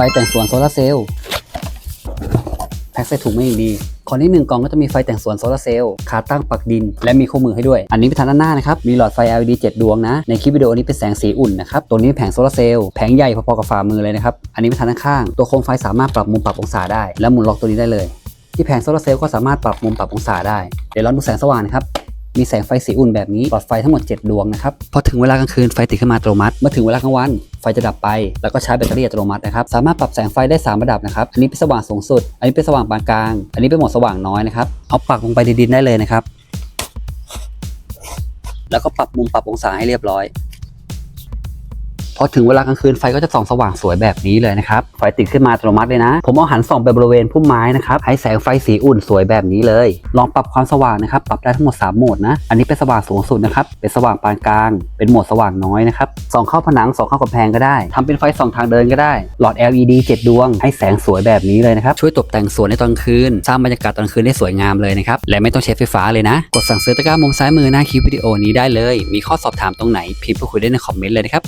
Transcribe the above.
ไฟแต่งสวนโซลาร์เซลล์แพ็คใส่ถุงไมาอย่างดีของที่หนึ่งกล่องก็จะมีไฟแต่งสวนโซลาร์เซลล์ขาตั้งปักดิน และมีคู่มือให้ด้วย อันนี้เป็นทางด้านหน้านะครับ มีหลอดไฟ LED 7 ดวงนะ ในคลิปวิดีโอนี้เป็นแสงสีอุ่นนะครับ ตัวนี้แผงโซลาร์เซลล์แผงใหญ่พอๆกับฝ่ามือเลยนะครับ อันนี้เป็นทางด้านข้าง ตัวโคมไฟสามารถปรับมุมปรับองศาได้ และหมุนล็อกตัวนี้ได้เลย ที่แผงโซลาร์เซลล์ก็สามารถปรับมุมปรับองศาได้ เดี๋ยวลองดูแสงสว่างนะครับมีแสงไฟสีอุ่นแบบนี้หลอดไฟทั้งหมด 7 ดวงนะครับ พอถึงเวลากลางคืนไฟติดขึ้นมาอัตโนมัติ เมื่อถึงเวลากลางวันไฟจะดับไป แล้วก็ใช้แบตเตอรี่อัตโนมัตินะครับ สามารถปรับแสงไฟได้ 3 ระดับนะครับ อันนี้เป็นสว่างสูงสุด อันนี้เป็นสว่างปานกลาง อันนี้เป็นโหมดสว่างน้อยนะครับ เอาปักลงไปในดินได้เลยนะครับ แล้วก็ปรับมุมปรับองศาให้เรียบร้อย พอถึงเวลากลางคืนไฟก็จะส่องสว่างสวยแบบนี้เลยนะครับไฟติดขึ้นมาอัตโนมัติเลยนะ ผมเอาหันส่องไปบริเวณพุ่มไม้นะครับให้แสงไฟสีอุ่นสวยแบบนี้เลย ลองปรับความสว่างนะครับปรับได้ทั้งหมด 3 โหมดนะ อันนี้เป็นสว่างสูงสุดนะครับเป็นสว่างปานกลาง เป็นโหมดสว่างน้อยนะครับส่องเข้าผนังส่องเข้ากำแพงก็ได้ทำเป็นไฟส่องทางเดินก็ได้ หลอด LED 7 ดวง ให้แสงสวยแบบนี้เลยนะครับช่วยตกแต่งสวนในตอนคืนสร้างบรรยากาศตอนคืนได้สวยงามเลยนะครับและไม่ต้องใช้ไฟฟ้าเลยนะ กดสั่งซื้อตะกร้ามุมซ้ายมือหน้าคลิปวิดีโอนี้ได้เลย มีข้อสอบถามตรงไหนพิมพ์พูดคุยได้ในคอมเมนต์เลยนะครับ